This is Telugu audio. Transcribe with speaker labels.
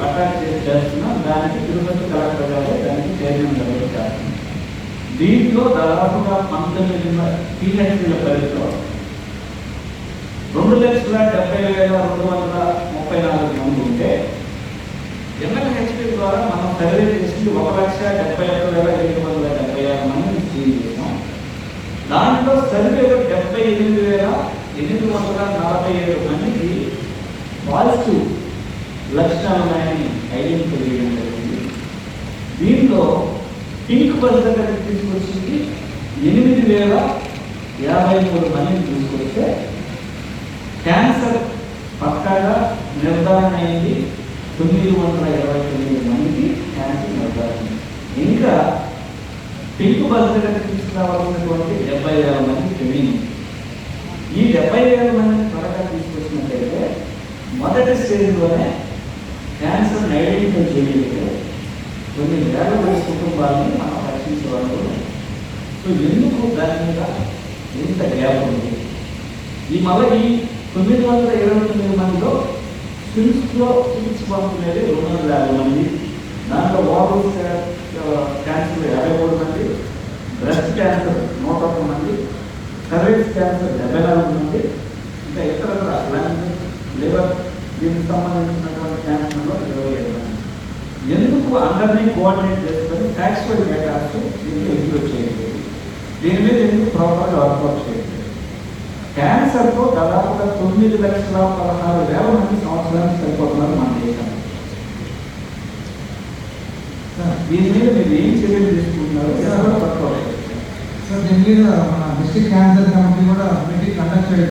Speaker 1: అటాచ్ చేసి చేస్తున్నాం దానికి తిరుపతి కలెక్టర్ గారు దానికి చైర్మన్ గారు చేస్తున్నాం దీంట్లో దాదాపుగా పంతొమ్మిది పిహెచ్డీల పరిధిలో రెండు లక్షల డెబ్బై వేల రెండు వందల ముప్పై నాలుగు మంది ఉంటే ఎంఎల్హెచ్పి ద్వారా మనం సర్వే చేసి ఒక లక్ష డెబ్బై ఒక్క వేల ఏడు వందల డెబ్బై ఆరు మందిని క్లీన్ చేసాం దాంట్లో సర్వేలో డెబ్బై ఎనిమిది వేల ఎనిమిది వందల నలభై ఏడు మందికి పాజిటివ్ లక్షణాలు ఉన్నాయని ఐడెంటిఫై చేయడం జరిగింది. దీంట్లో పింక్ బస్ దగ్గరికి తీసుకొచ్చింది ఎనిమిది వేల యాభై మూడు మందిని తీసుకొస్తే క్యాన్సర్ పక్కాగా నిర్ధారణ అయింది. తొమ్మిది వందల ఇరవై తొమ్మిది మందికి క్యాన్సర్ నిర్ధారణ ఇంకా పింక్ బస్ దగ్గరికి తీసుకురావాల్సినటువంటి డెబ్బై వేల మంది పెరిగింది ఈ డెబ్బై వేల మందిని త్వరగా తీసుకొచ్చినట్లయితే మొదటి స్టేజ్లోనే క్యాన్సర్ ఐడెంటిఫై చేయగలిగితే కొన్ని వేల మంది కుటుంబాలని మనం రక్షించేవాళ్ళు సో ఎందుకు దాని మీద ఎంత గ్యాప్ ఉంది? ఈ మళ్ళీ తొమ్మిది వందల ఇరవై తొమ్మిది మందిలో స్విమ్స్లో స్విమ్స్ పంపుకునేది రెండు వందల యాభై మంది దాంట్లో ఓవర్ క్యాన్సర్ యాభై మూడు మంది బ్రెస్ట్ క్యాన్సర్ నూట ఒక్క మంది సర్వీస్ క్యాన్సర్ డెబ్బై నాలుగు మంది ఇంకా ఇతర లంగ్ లివర్ దీనికి సంబంధించినటువంటి క్యాన్సర్లో ఇరవై ఐదు. ఎందుకు అందరినీ కోఆర్డినేట్ చేసుకొని ఫ్యాక్చువల్ డేటాస్ దీన్ని ఎగ్జిక్యూట్ చేయలేదు దీని మీద ఎందుకు ప్రాపర్గా వర్కౌట్ చేయలేదు క్యాన్సర్తో దాదాపుగా తొమ్మిది లక్షల పదహారు వేల మంది సంవత్సరానికి సరిపోతున్నారు మన దేశంలో దీని మీద మీరు ఏం చర్యలు తీసుకుంటున్నారు? వర్కౌట్ చేస్తారు?
Speaker 2: సార్ దీని మీద మన డిస్ట్రిక్ట్ క్యాన్సర్ కమిటీ కూడా